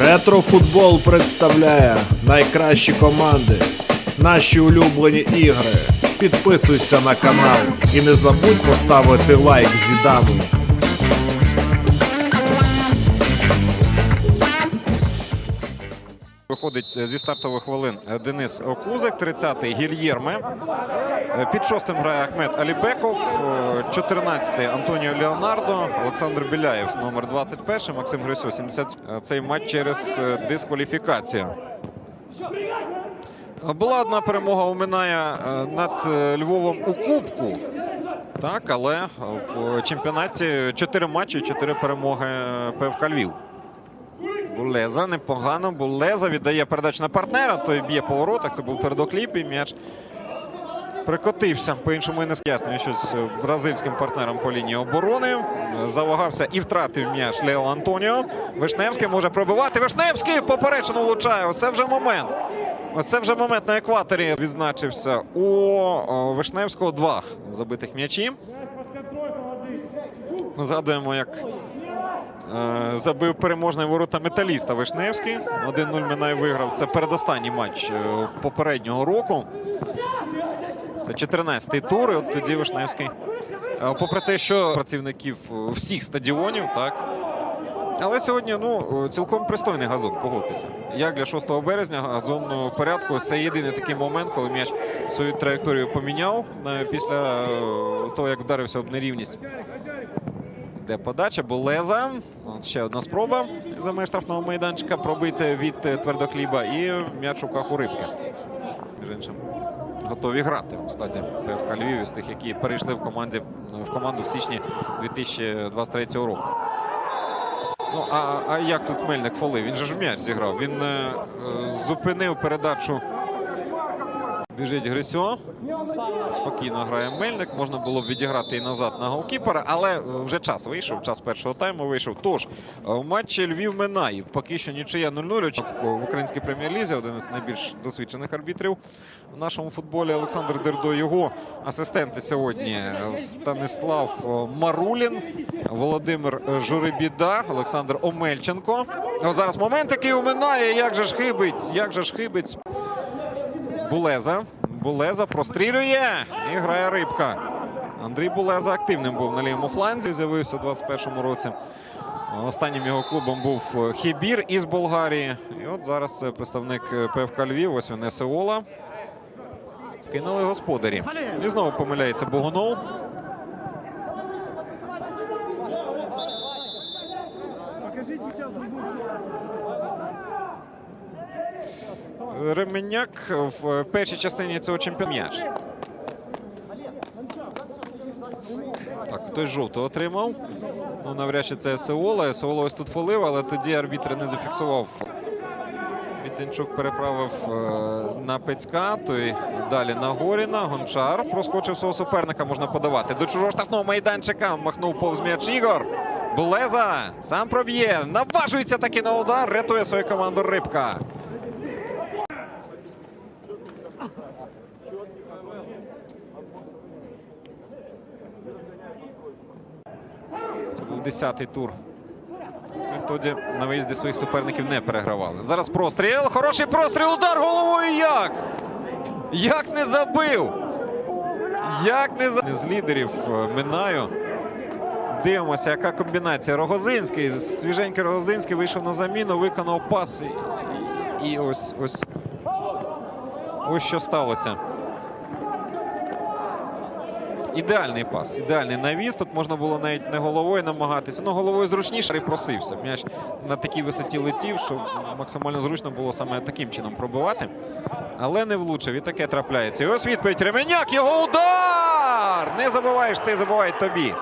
Ретрофутбол представляє найкращі команди, наші улюблені ігри. Підписуйся на канал і не забудь поставити лайк Зідану. Виходить зі стартових хвилин Денис Кузик, 30-й Гільєрме. Під шостим грає Ахмед Алібеков, 14-й Антоніо Леонардо, Олександр Біляєв, номер 21, Максим Грисьо, 70. Цей матч через е, дискваліфікацію. Була одна перемога у Миная е, над е, Львовом у Кубку. Так, але в чемпіонаті 4 матчі, 4 перемоги ПФК Львів. Булеза непогано. Булеза віддає передачу на партнера. Той б'є по воротах. Це був твердокліп і м'яч прикотився. По-іншому і не ск'яснює щось з бразильським партнером по лінії оборони. Завагався і втратив м'яч Лео Антоніо. Вишневський може пробивати. Вишневський поперечину влучає. Ось це вже момент. Ось це вже момент на екваторі відзначився у Вишневського два забитих м'ячі. Згадуємо, як Забив переможний ворота металіста Вишневський. 1-0 Минай виграв. Це передостанній матч е, попереднього року. Це 14-й тур. І от тоді Вишневський. е, Попри те, що працівників е, всіх стадіонів, так. Але сьогодні ну, е, цілком пристойний газон, погодьтеся. Як для 6 березня газон в порядку. Це єдиний такий момент, коли м'яч свою траєкторію поміняв е, після е, того, як вдарився об нерівність. Де подача Булеза. Ще одна спроба за меж штрафного майданчика пробити від е, твердохліба. І м'яч у руках у рибки. Іншим, готові грати. Кстати, ПФК Львів із тих, які перейшли в команді в команду в січні 2023 року. Ну, а, а як тут Мельник фолив? Він же ж м'яч зіграв. Він е, е, зупинив передачу. Біжить Грисьо. Спокійно грає Мельник. Можна було б відіграти і назад на голкіпера, але е, вже час вийшов. Час першого тайму вийшов. Тож е, в матчі Львів Минай. Поки що нічия 0-0. В українській прем'єр-лізі один із найбільш досвідчених арбітрів в нашому футболі Олександр Дердо. Його асистенти сьогодні Станислав е, Марулін, Володимир е, Журибіда, Олександр Омельченко. О, зараз момент, який у Минає. Як же ж хибить? Як же ж хибить? Булеза. Булеза прострілює і грає рибка. Андрій Булеза активним був на лівому фланзі. З'явився у 21-му році. Останнім його клубом був е, Хібір із Болгарії. І от зараз це представник е, ПФК Львів. Ось він Есеола. Кинули господарі. І знову помиляється Богунов. Ременяк в першій частині цього чемпіонату. Так, хтось жовту отримав. Ну, навряд чи це Сеола. Сеола ось тут фолив, але тоді арбітр не зафіксував. Вітенчук переправив е, на Пецька, той далі на Горіна. Гончар проскочив свого суперника, можна подавати. До чужого штрафного майданчика махнув повз м'яч Ігор. Булеза сам проб'є. Наважується таки на удар. Рятує свою команду Рибка. Це був 10-й тур. Тоді на виїзді своїх суперників не перегравали. Зараз простріл. Хороший простріл. Удар головою. Як? Як не забив? Як не забив? З лідерів е, Минаю. Дивимося, яка комбінація. Рогозинський. Свіженький Рогозинський вийшов на заміну, виконав пас. І, і ось ось. Ось що сталося. Ідеальний пас, ідеальний навіс. Тут можна було навіть не головою намагатися. Ну, головою зручніше і просився. М'яч на такій висоті летів, що максимально зручно було саме таким чином пробивати. Але не влучив. І таке трапляється. І ось відповідь Ременяк. Його удар! Не забуваєш, ти забувай тобі.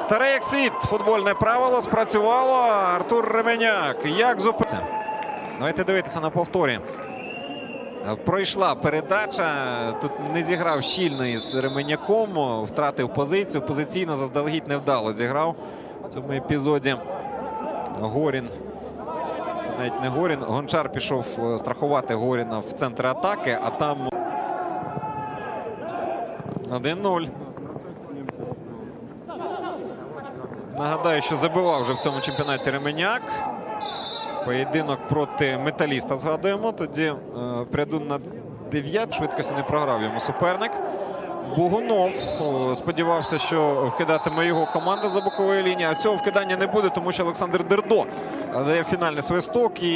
Старе як світ. Футбольне правило спрацювало. Артур Ременяк. Як зупиниться? Давайте дивитися на повторі. Пройшла передача. Тут не зіграв щільно із Ременяком, втратив позицію. Позиційно заздалегідь невдало зіграв в цьому епізоді. Горін. Це навіть не Горін. Гончар пішов е, страхувати Горіна в центр атаки, а там 1-0. Нагадаю, що забивав вже в цьому чемпіонаті Ременяк. Поєдинок проти металіста згадуємо. Тоді е, прядун на 9 швидкості не програв йому суперник. Бугунов сподівався, що вкидатиме його команда за бокової лінії. А цього вкидання не буде, тому що Олександр Дердо дає фінальний свисток. І